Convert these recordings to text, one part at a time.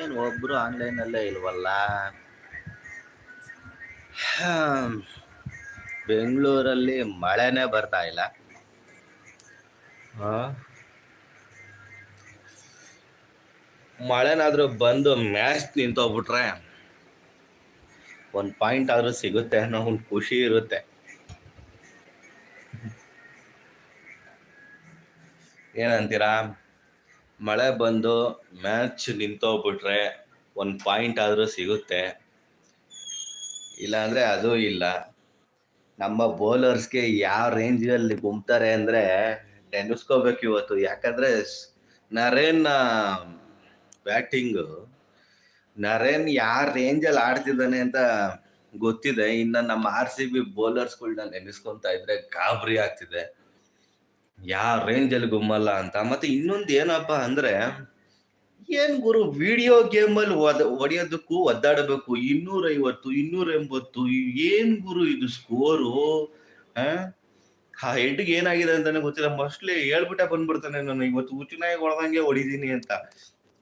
ಏನು ಒಬ್ರು ಆನ್ಲೈನಲ್ಲೇ ಇಲ್ವಲ್ಲ. ಬೆಂಗಳೂರಲ್ಲಿ ಮಳೆನೇ ಬರ್ತಾ ಇಲ್ಲ. ಮಳೆನಾದ್ರೂ ಬಂದು ಮ್ಯಾಚ್ ನಿಂತೋಗ್ಬಿಟ್ರೆ ಒಂದು ಪಾಯಿಂಟ್ ಆದ್ರೂ ಸಿಗುತ್ತೆ ಅನ್ನೋ ಒಂದು ಖುಷಿ ಇರುತ್ತೆ. ಏನಂತೀರಾ? ಮಳೆ ಬಂದು ಮ್ಯಾಚ್ ನಿಂತೋಗ್ಬಿಟ್ರೆ ಒಂದು ಪಾಯಿಂಟ್ ಆದರೂ ಸಿಗುತ್ತೆ. ಇಲ್ಲಾಂದರೆ ಅದು ಇಲ್ಲ. ನಮ್ಮ ಬೌಲರ್ಸ್ಗೆ ಯಾವ ರೇಂಜಲ್ಲಿ ಗುಮ್ತಾರೆ ಅಂದರೆ ನೆನೆಸ್ಕೋಬೇಕು ಇವತ್ತು. ಯಾಕಂದರೆ ನರೇನ್ ಬ್ಯಾಟಿಂಗು ನರೇನ್ ಯಾವ ರೇಂಜಲ್ಲಿ ಆಡ್ತಿದ್ದಾನೆ ಅಂತ ಗೊತ್ತಿದೆ. ಇನ್ನು ನಮ್ಮ ಆರ್ ಸಿ ಬಿ ಬೌಲರ್ಸ್ಗಳನ್ನ ನೆನೆಸ್ಕೊತಾ ಇದ್ರೆ ಗಾಬರಿ ಆಗ್ತಿದೆ. ಯಾವ ರೇಂಜಲ್ಲಿ ಗುಮ್ಮಲ್ಲ ಅಂತ. ಮತ್ತೆ ಇನ್ನೊಂದು ಏನಪ್ಪ ಅಂದ್ರೆ, ಏನ್ ಗುರು ವಿಡಿಯೋ ಗೇಮ್ ಅಲ್ಲಿ ಹೊಡೆಯೋದಕ್ಕೂ ಒದ್ದಾಡಬೇಕು. ಇನ್ನೂರ ಐವತ್ತು ಇನ್ನೂರ ಎಂಬತ್ತು ಏನ್ ಗುರು ಇದು ಸ್ಕೋರು ಆ? ಹೆಡ್ಗೆ ಏನಾಗಿದೆ ಅಂತಾನೆ ಗೊತ್ತಿಲ್ಲ. ಮೋಸ್ಟ್ಲಿ ಹೇಳ್ಬಿಟ್ಟೆ ಬಂದ್ಬಿಡ್ತಾನೆ ನಾನು. ಇವತ್ತು ಉಚಿನಾಗಿ ಹೊಡೆದಂಗೆ ಹೊಡಿದೀನಿ ಅಂತ.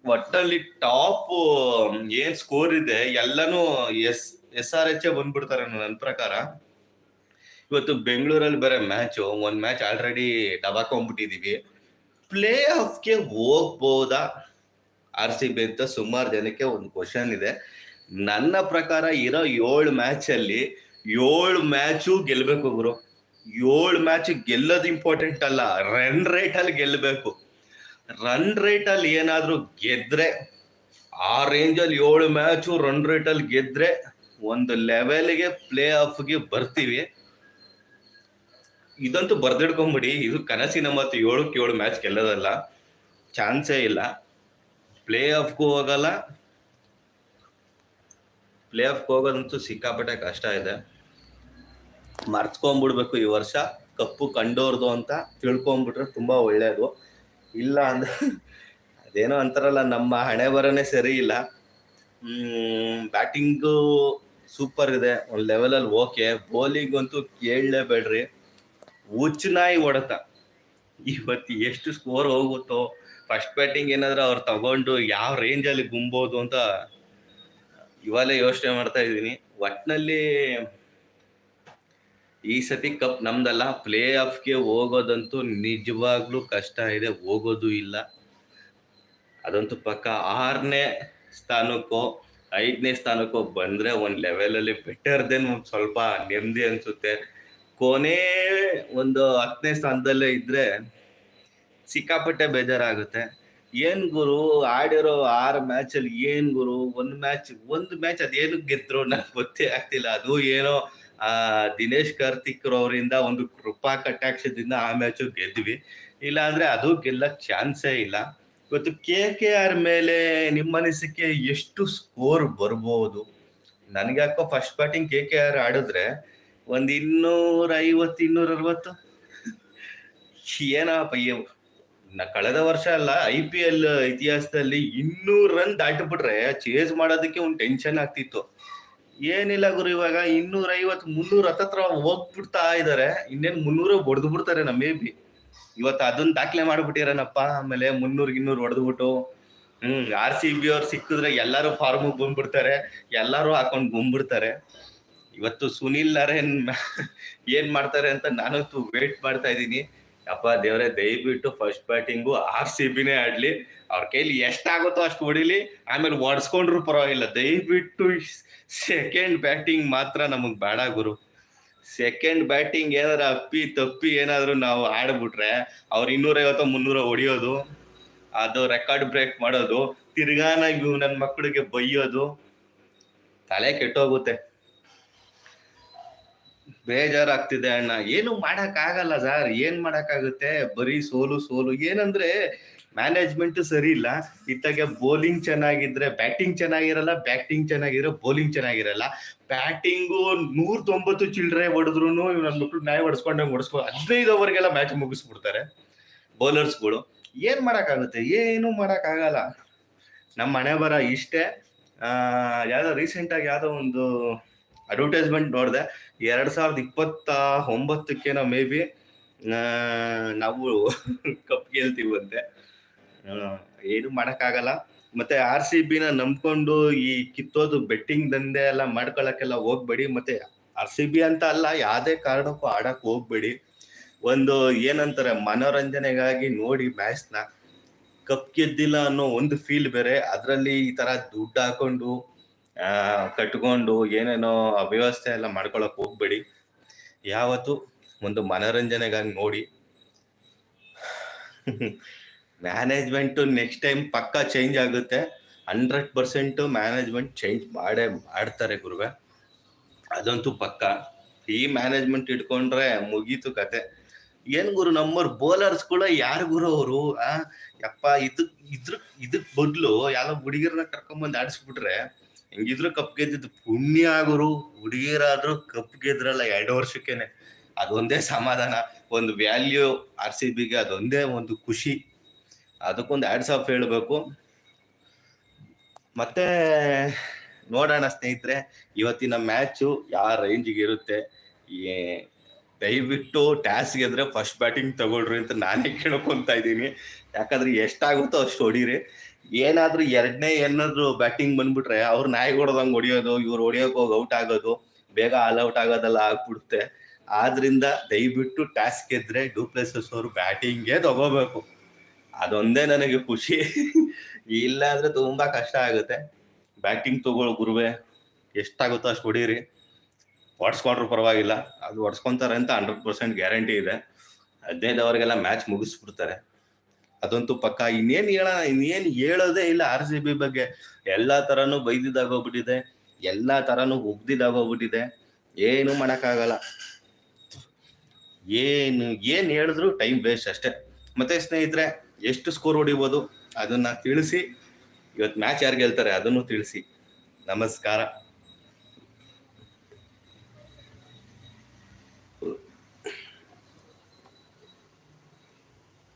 ಒಟ್ಟಲ್ಲಿ ಟಾಪ್ ಏನ್ ಸ್ಕೋರ್ ಇದೆ, ಎಲ್ಲಾನು ಎಸ್ ಎಸ್ ಆರ್ ಎಚ್ ಬಂದ್ಬಿಡ್ತಾರೆ ನನ್ನ ಪ್ರಕಾರ. ಇವತ್ತು ಬೆಂಗಳೂರಲ್ಲಿ ಬರೋ ಮ್ಯಾಚು ಒಂದ್ ಮ್ಯಾಚ್ ಆಲ್ರೆಡಿ ದಬಾಕೊಂಡ್ಬಿಟ್ಟಿದೀವಿ ಪ್ಲೇ ಆಫ್ಗೆ ಹೋಗ್ಬೋದಾ? ಆರ್ ಸಿ ಬಿ ಅಂತ ಸುಮಾರು ಜನಕ್ಕೆ ಒಂದು ಕ್ವಶನ್ ಇದೆ. ನನ್ನ ಪ್ರಕಾರ ಇರೋ ಏಳು ಮ್ಯಾಚ್ ಅಲ್ಲಿ ಏಳು ಮ್ಯಾಚು ಗೆಲ್ಬೇಕು ಗುರು. ಏಳು ಮ್ಯಾಚ್ ಗೆಲ್ಲೋದು ಇಂಪಾರ್ಟೆಂಟ್ ಅಲ್ಲ ರನ್ ರೇಟ್ ಅಲ್ಲಿ ಗೆಲ್ಲಬೇಕು ರನ್ ರೇಟ್ ಅಲ್ಲಿ ಏನಾದ್ರೂ ಗೆದ್ರೆ, ಆ ರೇಂಜ್ ಅಲ್ಲಿ ಏಳು ಮ್ಯಾಚು ರನ್ ರೇಟ್ ಅಲ್ಲಿ ಗೆದ್ರೆ ಒಂದು ಲೆವೆಲ್ಗೆ ಪ್ಲೇ ಆಫ್ಗೆ ಬರ್ತೀವಿ. ಇದಂತೂ ಬರ್ದಿಡ್ಕೊಂಬಿಡಿ. ಇದು ಕನಸಿನ ಮತ್ತು ಏಳಕ್ಕೆ ಏಳು ಮ್ಯಾಚ್ ಗೆಲ್ಲೋದಲ್ಲ ಚಾನ್ಸೇ ಇಲ್ಲ. ಪ್ಲೇ ಆಫ್ಗೂ ಹೋಗಲ್ಲ. ಪ್ಲೇ ಆಫ್ಗೆ ಹೋಗೋದಂತೂ ಸಿಕ್ಕಾಪಟ್ಟೆ ಕಷ್ಟ ಇದೆ. ಮರ್ತ್ಕೊಂಡ್ಬಿಡ್ಬೇಕು ಈ ವರ್ಷ. ಕಪ್ಪು ಕಂಡೋರ್ದು ಅಂತ ತಿಳ್ಕೊಂಬಿಟ್ರೆ ತುಂಬಾ ಒಳ್ಳೆಯದು ಇಲ್ಲ ಅಂದ್ರೆ ಅದೇನೋ ಅಂತಾರಲ್ಲ, ನಮ್ಮ ಹಣೆ ಬರನೇ ಸರಿ ಇಲ್ಲ. ಬ್ಯಾಟಿಂಗು ಸೂಪರ್ ಇದೆ. ಒಂದು ಲೆವೆಲಲ್ಲಿ ಓಕೆ. ಬೌಲಿಂಗ್ ಅಂತೂ ಕೇಳಲೇಬೇಡ್ರಿ. ಹುಚ್ಚನಾಯಿ ಹೊಡೆತ. ಇವತ್ತು ಎಷ್ಟು ಸ್ಕೋರ್ ಹೋಗುತ್ತೋ ಫಸ್ಟ್ ಬ್ಯಾಟಿಂಗ್ ಏನಾದ್ರೂ ಅವ್ರು ತಗೊಂಡು ಯಾವ ರೇಂಜಲ್ಲಿ ಗುಂಬೋದು ಅಂತ ಇವಾಗಲೇ ಯೋಚನೆ ಮಾಡ್ತಾ ಇದ್ದೀನಿ. ಒಟ್ನಲ್ಲಿ ಈ ಸತಿ ಕಪ್ ನಮ್ದಲ್ಲ ಪ್ಲೇ ಆಫ್ಗೆ ಹೋಗೋದಂತೂ ನಿಜವಾಗ್ಲೂ ಕಷ್ಟ ಇದೆ, ಹೋಗೋದು ಇಲ್ಲ. ಅದಂತೂ ಪಕ್ಕ ಆರನೇ ಸ್ಥಾನಕ್ಕೋ, ಐದನೇ ಸ್ಥಾನಕ್ಕೋ ಬಂದ್ರೆ ಒಂದು ಲೆವೆಲಲ್ಲಿ ಬೆಟರ್ ದೆನ್ ಒಂದು ಸ್ವಲ್ಪ ನೆಮ್ಮದಿ ಅನ್ಸುತ್ತೆ. ಕೊನೆ ಒಂದು ಹತ್ತನೇ ಸ್ಥಾನದಲ್ಲೇ ಇದ್ರೆ ಸಿಕ್ಕಾಪಟ್ಟೆ ಬೇಜಾರಾಗುತ್ತೆ. ಏನ್ ಗುರು, ಆಡಿರೋ ಆರು ಮ್ಯಾಚ್ ಅಲ್ಲಿ ಏನ್ ಗುರು, ಒಂದ್ ಮ್ಯಾಚ್ ಒಂದ್ ಮ್ಯಾಚ್ ಅದೇನು ಗೆದ್ರು ನಂಗೆ ಗೊತ್ತೇ ಆಗ್ತಿಲ್ಲ. ಅದು ಏನೋ, ಆ, ದಿನೇಶ್ ಕಾರ್ತಿಕ್ ಅವರಿಂದ ಒಂದು ಕೃಪಾ ಕಟಾಕ್ಷದಿಂದ ಆ ಮ್ಯಾಚು ಗೆದ್ವಿ. ಇಲ್ಲ ಅಂದ್ರೆ ಅದು ಗೆಲ್ಲಕ್ ಚಾನ್ಸೇ ಇಲ್ಲ. ಇವತ್ತು ಕೆ ಕೆ ಆರ್ ಮೇಲೆ ನಿಮ್ಮ ಅನಿಸಿಕೆ ಎಷ್ಟು ಸ್ಕೋರ್ ಬರ್ಬೋದು? ನನ್ಗ್ಯಾಕೋ first batting K K R ಆಡಿದ್ರೆ ಒಂದ್ ಇನ್ನೂರ ಐವತ್ತು, ಇನ್ನೂರ ಅರವತ್ತು? ಏನಪ್ಪ ನ ಕಳೆದ ವರ್ಷ ಅಲ್ಲ ಐ ಪಿ ಎಲ್ ಇತಿಹಾಸದಲ್ಲಿ ಇನ್ನೂರು ರನ್ ದಾಟಿಬಿಟ್ರೆ ಚೇಸ್ ಮಾಡೋದಕ್ಕೆ ಒಂದು ಟೆನ್ಷನ್ ಆಗ್ತಿತ್ತು. ಏನಿಲ್ಲ ಗುರು ಇವಾಗ, ಇನ್ನೂರ ಐವತ್ತು, ಮುನ್ನೂರ ಹತ್ತತ್ರ ಹೋಗ್ಬಿಡ್ತಾ ಇದ್ದಾರೆ ಇನ್ನೇನು ಮುನ್ನೂರ ಹೊಡೆದು ಬಿಡ್ತಾರೆ ನಮ್ಮ ಮೇ ಬಿ ಇವತ್ತು ಅದನ್ನ ದಾಖಲೆ ಮಾಡ್ಬಿಟ್ಟಿರನಪ್ಪ, ಆಮೇಲೆ ಮುನ್ನೂರ್, ಇನ್ನೂರು ಹೊಡೆದ್ಬಿಟ್ಟು ಹ್ಮ್ ಆರ್ ಸಿ ಬಿ ಅವ್ರು ಸಿಕ್ಕಿದ್ರೆ ಎಲ್ಲಾರು ಫಾರ್ಮ್ ಬಂದ್ಬಿಡ್ತಾರೆ. ಎಲ್ಲರೂ ಹಾಕೊಂಡು ಗುಂಬಿಡ್ತಾರೆ. ಇವತ್ತು ಸುನಿಲ್ ನರೇನ್ ಏನ್ ಮಾಡ್ತಾರೆ ಅಂತ ನಾನಂತೂ ವೇಟ್ ಮಾಡ್ತಾ ಇದ್ದೀನಿ. ಅಪ್ಪ ದೇವರೇ, ದಯವಿಟ್ಟು ಫಸ್ಟ್ ಬ್ಯಾಟಿಂಗು ಆರ್ ಸಿ ಬಿನೇ ಆಡ್ಲಿ. ಅವ್ರ ಕೈಲಿ ಎಷ್ಟಾಗುತ್ತೋ ಅಷ್ಟು ಹೊಡಿಲಿ. ಆಮೇಲೆ ಒಡ್ಸ್ಕೊಂಡ್ರು ಪರವಾಗಿಲ್ಲ. ದಯವಿಟ್ಟು ಸೆಕೆಂಡ್ ಬ್ಯಾಟಿಂಗ್ ಮಾತ್ರ ನಮಗ್ ಬೇಡ ಗುರು. ಸೆಕೆಂಡ್ ಬ್ಯಾಟಿಂಗ್ ಏನಾದ್ರು ಅಪ್ಪಿ ತಪ್ಪಿ ಏನಾದ್ರು ನಾವು ಆಡ್ಬಿಟ್ರೆ ಅವ್ರ ಇನ್ನೂರೈವತ್ತು ಮುನ್ನೂರ ಹೊಡಿಯೋದು. ಅದು ರೆಕಾರ್ಡ್ ಬ್ರೇಕ್ ಮಾಡೋದು. ತಿರ್ಗಾನ ಇವು ನನ್ನ ಮಕ್ಕಳಿಗೆ ಬೈಯೋದು. ತಲೆ ಕೆಟ್ಟೋಗುತ್ತೆ. ಬೇಜಾರಾಗ್ತಿದೆ ಅಣ್ಣ. ಏನು ಮಾಡಕ್ ಆಗಲ್ಲ ಸರ್. ಏನ್ ಮಾಡಕ್ ಆಗುತ್ತೆ? ಬರೀ ಸೋಲು ಸೋಲು. ಏನಂದ್ರೆ ಮ್ಯಾನೇಜ್ಮೆಂಟ್ ಸರಿ ಇಲ್ಲ. ಇತ್ತಾಗೆ ಬೌಲಿಂಗ್ ಚೆನ್ನಾಗಿದ್ರೆ ಬ್ಯಾಟಿಂಗ್ ಚೆನ್ನಾಗಿರಲ್ಲ ಬ್ಯಾಟಿಂಗ್ ಚೆನ್ನಾಗಿರೋ ಬೌಲಿಂಗ್ ಚೆನ್ನಾಗಿರಲ್ಲ. ಬ್ಯಾಟಿಂಗು ನೂರ ತೊಂಬತ್ತು ಚಿಲ್ಡ್ರೆ ಹೊಡೆದ್ರು ನನ್ನ ಮಕ್ಳು ನ್ಯಾಯ ಹೊಡ್ಸ್ಕೊಂಡಂಗೆ ಹೊಡ್ಸ್ಕೊ ಹದಿನೈದು ಓವರ್ಗೆಲ್ಲ ಮ್ಯಾಚ್ ಮುಗಿಸ್ಬಿಡ್ತಾರೆ ಬೌಲರ್ಸ್ಗಳು ಏನ್ ಮಾಡಕ್ಕಾಗುತ್ತೆ ಏನು ಮಾಡಕ್ಕಾಗಲ್ಲ ನಮ್ಮ ಮನೆ ಬರ ಇಷ್ಟೇ. ಆ, ಯಾವ್ದೋ ರೀಸೆಂಟ್ ಆಗಿ ಯಾವ್ದೋ ಒಂದು ಅಡ್ವರ್ಟೈಸ್ಮೆಂಟ್ ನೋಡಿದೆ, ಎರಡು ಸಾವಿರದ ಇಪ್ಪತ್ತ ಒಂಬತ್ತಕ್ಕೇನೋ ಮೇ ಬಿ ನಾವು ಕಪ್ ಗೆಲ್ತೀವಂತೆ. ಏನು ಮಾಡಕ್ಕಾಗಲ್ಲ. ಮತ್ತೆ ಆರ್ ಸಿ ಬಿನ ನಂಬ್ಕೊಂಡು ಈ ಕಿತ್ತೋದು ಬೆಟ್ಟಿಂಗ್ ದಂಧೆ ಎಲ್ಲ ಮಾಡ್ಕೊಳಕ್ಕೆಲ್ಲ ಹೋಗ್ಬೇಡಿ. ಮತ್ತೆ ಆರ್ ಸಿ ಬಿ ಅಂತ ಅಲ್ಲ, ಯಾವುದೇ ಕಾರಣಕ್ಕೂ ಆಡಕ್ಕೆ ಹೋಗ್ಬೇಡಿ. ಒಂದು ಏನಂತಾರೆ, ಮನೋರಂಜನೆಗಾಗಿ ನೋಡಿ ಮ್ಯಾಚ್ನ ಕಪ್ ಗೆದ್ದಿಲ್ಲ ಅನ್ನೋ ಒಂದು ಫೀಲ್ ಬೇರೆ. ಅದರಲ್ಲಿ ಈ ತರ ದುಡ್ಡು ಹಾಕೊಂಡು ಕಟ್ಕೊಂಡು ಏನೇನೋ ಅವ್ಯವಸ್ಥೆ ಎಲ್ಲ ಮಾಡ್ಕೊಳಕ್ ಹೋಗ್ಬೇಡಿ. ಯಾವತ್ತು ಒಂದು ಮನೋರಂಜನೆಗಾಗಿ ನೋಡಿ. ಮ್ಯಾನೇಜ್ಮೆಂಟ್ ನೆಕ್ಸ್ಟ್ ಟೈಮ್ ಪಕ್ಕ ಚೇಂಜ್ ಆಗುತ್ತೆ. ಹಂಡ್ರೆಡ್ ಪರ್ಸೆಂಟ್ ಮ್ಯಾನೇಜ್ಮೆಂಟ್ ಚೇಂಜ್ ಮಾಡೇ ಮಾಡ್ತಾರೆ ಗುರುವೆ. ಅದಂತೂ ಪಕ್ಕ. ಈ ಮ್ಯಾನೇಜ್ಮೆಂಟ್ ಇಟ್ಕೊಂಡ್ರೆ ಮುಗೀತು ಕತೆ. ಏನ್ ಗುರು ನಮ್ಮವ್ರ ಬೌಲರ್ಸ್ ಕೂಡ ಯಾರು ಗುರು ಅವರು? ಆ, ಯಪ್ಪ ಇದಕ್ ಇದ್ರ ಇದಕ್ ಬದ್ಲು ಯಾವ ಹುಡುಗಿರ್ನ ಕರ್ಕೊಂಬಂದು ಆಡಿಸ್ಬಿಟ್ರೆ ಹೆಂಗಿದ್ರು ಕಪ್ ಗೆದ್ದಿದ್ದು ಪುಣ್ಯ ಗುರು, ಹುಡುಗಿಯರಾದ್ರು ಕಪ್ ಗೆದ್ರಲ್ಲ ಎರಡು ವರ್ಷಕ್ಕೇನೆ. ಅದೊಂದೇ ಸಮಾಧಾನ, ಒಂದು ವ್ಯಾಲ್ಯೂ ಆರ್ ಸಿ ಬಿಗೆ ಅದೊಂದೇ ಒಂದು ಖುಷಿ. ಅದಕ್ಕೊಂದು ಆಡ್ಸ್ ಆಫ್ ಹೇಳಬೇಕು. ಮತ್ತೆ ನೋಡೋಣ ಸ್ನೇಹಿತರೆ, ಇವತ್ತಿನ ಮ್ಯಾಚು ಯಾವ ರೇಂಜಿಗೆ ಇರುತ್ತೆ? ದಯವಿಟ್ಟು ಟ್ಯಾಸ್ ಗೆದ್ರೆ ಫಸ್ಟ್ ಬ್ಯಾಟಿಂಗ್ ತಗೊಳ್ರಿ ಅಂತ ನಾನೇ ಕೇಳ್ಕೊಂತ ಇದ್ದೀನಿ. ಯಾಕಂದ್ರೆ ಎಷ್ಟಾಗುತ್ತೋ ಅಷ್ಟು ಹೊಡೀರಿ. ಏನಾದ್ರೂ ಎರಡನೇ ಏನಾದ್ರು ಬ್ಯಾಟಿಂಗ್ ಬಂದ್ಬಿಟ್ರೆ ಅವ್ರು ನಾಯಿ ಹೊಡೆದಂಗ್ ಹೊಡಿಯೋದು, ಇವ್ರು ಹೊಡಿಯೋಕೆ ಹೋಗಿ ಔಟ್ ಆಗೋದು, ಬೇಗ ಆಲ್ ಔಟ್ ಆಗೋದೆಲ್ಲ ಆಗ್ಬಿಡುತ್ತೆ. ಆದ್ರಿಂದ ದಯವಿಟ್ಟು ಟಾಸ್ಕ್ ಗೆದ್ರೆ ಡೂಪ್ಲೆಸಸ್ ಅವರು ಬ್ಯಾಟಿಂಗೇ ತಗೋಬೇಕು. ಅದೊಂದೇ ನನಗೆ ಖುಷಿ. ಇಲ್ಲ ಅಂದ್ರೆ ತುಂಬಾ ಕಷ್ಟ ಆಗುತ್ತೆ. ಬ್ಯಾಟಿಂಗ್ ತಗೊಳ್ಳೋ ಗುರುವೆ, ಎಷ್ಟಾಗುತ್ತೋ ಅಷ್ಟು ಹೊಡೀರಿ. ಹೊಡ್ಸ್ಕೊಂಡ್ರು ಪರವಾಗಿಲ್ಲ. ಅದು ಹೊಡ್ಸ್ಕೊಂತಾರೆ ಅಂತ ಹಂಡ್ರೆಡ್ ಪರ್ಸೆಂಟ್ ಗ್ಯಾರಂಟಿ ಇದೆ. ಹದಿನೈದು ಅವರಿಗೆಲ್ಲ ಮ್ಯಾಚ್ ಮುಗಿಸ್ಬಿಡ್ತಾರೆ. ಅದಂತೂ ಪಕ್ಕ. ಇನ್ನೇನ್ ಹೇಳ, ಇನ್ನೇನ್ ಹೇಳೋದೇ ಇಲ್ಲ ಆರ್ ಸಿ ಬಿ ಬಗ್ಗೆ. ಎಲ್ಲಾ ತರನು ಬೈದಿದ್ದಾಗೋಗ್ಬಿಟ್ಟಿದೆ. ಎಲ್ಲಾ ತರನು ಉಗ್ದಿದ್ದಾಗೋಗ್ಬಿಟ್ಟಿದೆ. ಏನು ಮಾಡಕ್ಕಾಗಲ್ಲ. ಏನು, ಏನ್ ಹೇಳಿದ್ರು ಟೈಮ್ ವೇಸ್ಟ್ ಅಷ್ಟೇ. ಮತ್ತೆ ಸ್ನೇಹಿತರೆ, ಎಷ್ಟು ಸ್ಕೋರ್ ಹೊಡಿಬೋದು? ಅದನ್ನ ತಿಳಿಸಿ. ಇವತ್ತು ಮ್ಯಾಚ್ ಯಾರು ಗೆಲ್ತಾರೆ ಅದನ್ನು ತಿಳಿಸಿ. ನಮಸ್ಕಾರ.